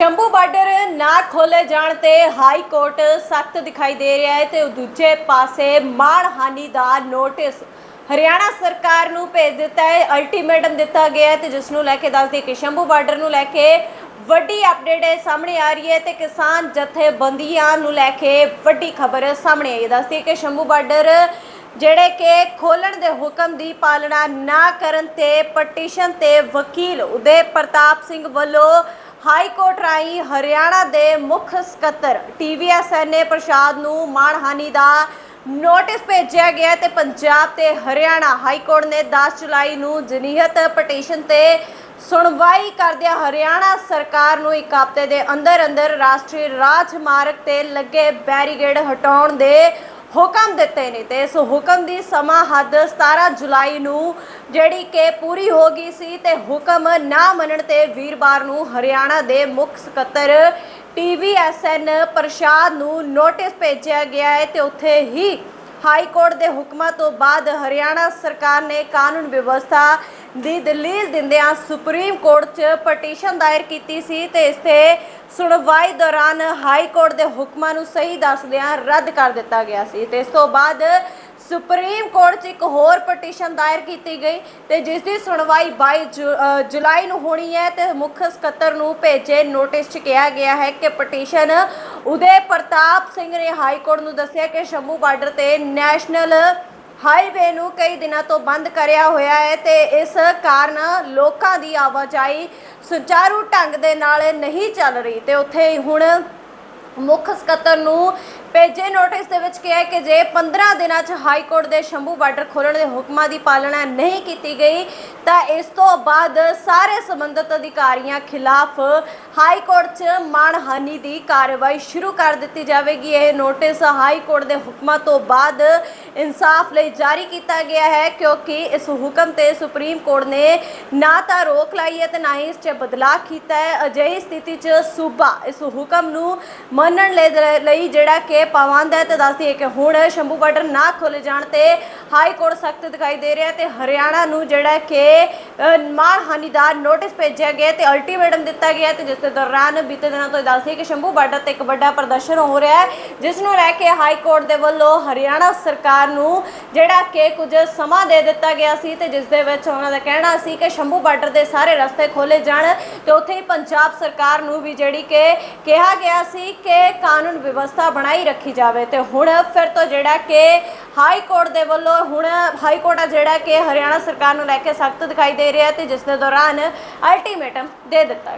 Shambhu border ਨਾ ਖੋਲੇ ਜਾਣ ਤੇ ਹਾਈ ਕੋਰਟ ਸਖਤ ਦਿਖਾਈ ਦੇ ਰਿਹਾ ਹੈ ਤੇ ਦੂਜੇ ਪਾਸੇ ਮਾਣਹਾਨੀ ਦਾ ਨੋਟਿਸ ਹਰਿਆਣਾ ਸਰਕਾਰ ਨੂੰ ਭੇਜ ਦਿੱਤਾ ਹੈ ਅਲਟੀਮੇਟਮ ਦਿੱਤਾ ਗਿਆ ਹੈ ਤੇ ਜਿਸ ਨੂੰ ਲੈ ਕੇ ਦੱਸਦੇ ਕਿ ਸ਼ੰਭੂ ਬਾਰਡਰ ਨੂੰ ਲੈ ਕੇ ਵੱਡੀ ਅਪਡੇਟ ਹੈ, ਸਾਹਮਣੇ ਆ ਰਹੀ ਹੈ ਤੇ ਕਿਸਾਨ ਜਥੇਬੰਦੀਆਂ ਨੂੰ ਲੈ ਕੇ ਵੱਡੀ ਖਬਰ ਸਾਹਮਣੇ ਆਈ ਹੈ। ਦੱਸਦੀ ਕਿ ਸ਼ੰਭੂ ਬਾਰਡਰ ਜਿਹੜੇ ਕਿ ਖੋਲਣ ਦੇ ਹੁਕਮ ਦੀ ਪਾਲਣਾ ਨਾ ਕਰਨ ਤੇ ਪਟੀਸ਼ਨ ਤੇ ਵਕੀਲ ਉਦੇ ਪ੍ਰਤਾਪ ਸਿੰਘ ਵੱਲੋਂ ਹਾਈ ਕੋਰਟ ਰਾਹੀਂ ਹਰਿਆਣਾ ਦੇ ਮੁੱਖ ਸਕੱਤਰ ਟੀਵੀਐਸਐਨ ਨੇ ਪ੍ਰਸ਼ਾਦ ਨੂੰ ਮਾਣਹਾਨੀ ਦਾ ਨੋਟਿਸ ਭੇਜਿਆ ਗਿਆ ਹੈ ਤੇ ਪੰਜਾਬ ਤੇ ਹਰਿਆਣਾ ਹਾਈ ਕੋਰਟ ਨੇ 10 ਜੁਲਾਈ ਨੂੰ ਜਨੀਹਤ ਪਟੀਸ਼ਨ ਤੇ ਸੁਣਵਾਈ ਕਰਦਿਆਂ ਹਰਿਆਣਾ ਸਰਕਾਰ ਨੂੰ ਇੱਕ ਹਫ਼ਤੇ ਦੇ ਅੰਦਰ ਅੰਦਰ ਰਾਸ਼ਟਰੀ ਰਾਜਮਾਰਗ ਤੇ ਲੱਗੇ ਬੈਰੀਗੇਡ ਹਟਾਉਣ ਦੇ ਹੁਕਮ ਦਿੱਤੇ ਨੇ ਤੇ ਇਸ ਹੁਕਮ ਦੀ ਸਮਾਂ ਹੱਦ 17 ਜੁਲਾਈ ਨੂੰ ਜਿਹੜੀ ਕਿ ਪੂਰੀ ਹੋ ਗਈ ਸੀ ਤੇ ਹੁਕਮ ਨਾ ਮੰਨਣ ਤੇ ਵੀਰਵਾਰ ਨੂੰ ਹਰਿਆਣਾ ਦੇ ਮੁੱਖ ਸਕੱਤਰ ਟੀਵੀਐਸਐਨ ਪ੍ਰਸ਼ਾਦ ਨੂੰ ਨੋਟਿਸ ਭੇਜਿਆ ਗਿਆ ਹੈ ਤੇ ਉੱਥੇ ਹੀ ਹਾਈ ਕੋਰਟ ਦੇ ਹੁਕਮਾਂ ਤੋਂ ਬਾਅਦ ਹਰਿਆਣਾ ਸਰਕਾਰ ਨੇ ਕਾਨੂੰਨ ਵਿਵਸਥਾ ਦੀ ਦਲੀਲ ਦਿੰਦਿਆਂ ਸੁਪਰੀਮ ਕੋਰਟ 'ਚ ਪਟੀਸ਼ਨ ਦਾਇਰ ਕੀਤੀ ਸੀ ਤੇ ਇਸ ਤੇ ਸੁਣਵਾਈ ਦੌਰਾਨ ਹਾਈ ਕੋਰਟ ਦੇ ਹੁਕਮਾਂ ਨੂੰ ਸਹੀ ਦੱਸਦਿਆਂ ਰੱਦ ਕਰ ਦਿੱਤਾ ਗਿਆ ਸੀ ਤੇ ਇਸ ਤੋਂ ਬਾਅਦ ਸੁਪਰੀਮ ਕੋਰਟ 'ਚ ਇੱਕ ਹੋਰ ਪਟੀਸ਼ਨ ਦਾਇਰ ਕੀਤੀ ਗਈ ਤੇ ਜਿਸ ਦੀ ਸੁਣਵਾਈ 22 ਜੁ- ਜੁਲਾਈ ਨੂੰ ਹੋਣੀ ਹੈ ਤੇ ਮੁੱਖ ਸਕੱਤਰ ਨੂੰ ਭੇਜੇ ਨੋਟਿਸ 'ਚ ਕਿਹਾ ਗਿਆ ਹੈ ਕਿ ਪਟੀਸ਼ਨ ਉਦੇ ਪ੍ਰਤਾਪ ਸਿੰਘ ਨੇ ਹਾਈ ਕੋਰਟ ਨੂੰ ਦੱਸਿਆ ਕਿ ਸ਼ੰਭੂ ਬਾਰਡਰ ਤੇ ਨੈਸ਼ਨਲ ਹਾਈਵੇ ਨੂੰ ਕਈ ਦਿਨਾਂ ਤੋਂ ਬੰਦ ਕਰਿਆ ਹੋਇਆ ਹੈ ਤੇ ਇਸ ਕਾਰਨ ਲੋਕਾਂ ਦੀ ਆਵਾਜਾਈ ਸੁਚਾਰੂ ਢੰਗ ਦੇ ਨਾਲ ਨਹੀਂ ਚੱਲ ਰਹੀ ਤੇ ਉੱਥੇ ਹੁਣ ਮੁੱਖ ਸਕੱਤਰ ਨੂੰ ਭੇਜੇ ਨੋਟਿਸ ਦੇ ਵਿੱਚ ਕਿਹਾ ਹੈ ਕਿ ਜੇ 15 ਦਿਨਾਂ 'ਚ ਹਾਈ ਕੋਰਟ ਦੇ ਸ਼ੰਭੂ ਬਾਰਡਰ ਖੋਲ੍ਹਣ ਦੇ ਹੁਕਮਾਂ ਦੀ ਪਾਲਣਾ ਨਹੀਂ ਕੀਤੀ ਗਈ, ਤਾਂ ਇਸ ਤੋਂ ਬਾਅਦ ਸਾਰੇ ਸੰਬੰਧਿਤ ਅਧਿਕਾਰੀਆਂ ਖਿਲਾਫ ਹਾਈ ਕੋਰਟ 'ਚ ਮਾਣਹਾਨੀ ਦੀ ਕਾਰਵਾਈ ਸ਼ੁਰੂ ਕਰ ਦਿੱਤੀ ਜਾਵੇਗੀ। ਇਹ ਨੋਟਿਸ ਹਾਈ ਕੋਰਟ ਦੇ ਹੁਕਮਾਂ ਤੋਂ ਬਾਅਦ ਇਨਸਾਫ ਲਈ ਜਾਰੀ ਕੀਤਾ ਗਿਆ ਹੈ, ਕਿਉਂਕਿ ਇਸ ਹੁਕਮ ਤੇ ਸੁਪਰੀਮ ਕੋਰਟ ਨੇ ਨਾ ਤਾਂ ਰੋਕ ਲਾਈ ਹੈ ਤੇ ਨਾ ਹੀ ਇਸ 'ਚ ਬਦਲਾਅ ਕੀਤਾ ਹੈ। ਅਜਿਹੀ ਸਥਿਤੀ 'ਚ ਸੂਬਾ ਇਸ ਹੁਕਮ ਨੂੰ ਮੰਨਣ ਲਈ ਜਿਹੜਾ ਕਿ ਪਾਬੰਦ ਹੈ ਤੇ ਦੱਸਦੀ ਹੈ ਕਿ ਹੁਣ ਸ਼ੰਭੂ ਬਾਰਡਰ ਨਾ ਖੋਲੇ ਜਾਣ ਤੇ ਹਾਈ ਕੋਰਟ ਸਖਤ ਦਿਖਾਈ ਦੇ ਰਿਹਾ ਤੇ ਹਰਿਆਣਾ ਨੂੰ ਜਿਹੜਾ ਕਿ ਅ, ਮਾਣਹਾਨੀ ਦਾ ਨੋਟਿਸ ਭੇਜਿਆ ਗਿਆ ਤੇ ਅਲਟੀਮੇਟਮ ਦਿੱਤਾ ਗਿਆ ਤੇ ਜਿਸ ਦੇ ਦੌਰਾਨ ਬੀਤੇ ਦਿਨਾਂ ਤੋਂ ਦੱਸਦੀ ਹੈ ਕਿ ਸ਼ੰਭੂ ਬਾਰਡਰ ਤੇ ਇੱਕ ਵੱਡਾ ਪ੍ਰਦਰਸ਼ਨ ਹੋ ਰਿਹਾ ਹੈ ਜਿਸ ਨੂੰ ਲੈ ਕੇ ਹਾਈ ਕੋਰਟ ਦੇ ਵੱਲੋਂ ਹਰਿਆਣਾ ਸਰਕਾਰ ਨੂੰ ਜਿਹੜਾ ਕਿ ਕੁਝ ਸਮਾਂ ਦੇ ਦਿੱਤਾ ਗਿਆ ਸੀ ਤੇ ਜਿਸ ਦੇ ਵਿੱਚ ਉਹਨਾਂ ਦਾ ਕਹਿਣਾ ਸੀ ਕਿ ਸ਼ੰਭੂ ਬਾਰਡਰ ਦੇ ਸਾਰੇ ਰਸਤੇ ਖੋਲੇ ਜਾਣ ਤੇ ਉੱਥੇ ਹੀ ਪੰਜਾਬ ਸਰਕਾਰ ਨੂੰ ਵੀ ਜਿਹੜੀ ਕਿ ਕਿਹਾ ਗਿਆ ਸੀ ਕਿ ਕਾਨੂੰਨ ਵਿਵਸਥਾ ਬਣਾਈ ਰੱਖੀ ਜਾਵੇ ਤੇ ਹੁਣ ਫਿਰ ਤੋਂ ਜਿਹੜਾ ਕਿ ਹਾਈ ਕੋਰਟ ਦੇ ਵੱਲੋਂ ਹੁਣ ਹਾਈ ਕੋਰਟ ਆ ਜਿਹੜਾ ਕਿ ਹਰਿਆਣਾ ਸਰਕਾਰ ਨੂੰ ਲੈ ਕੇ ਸਖਤ ਦਿਖਾਈ ਦੇ ਰਿਹਾ ਤੇ ਜਿਸ ਦੇ ਦੌਰਾਨ ਅਲਟੀਮੇਟਮ ਦੇ ਦਿੱਤਾ ਗਿਆ।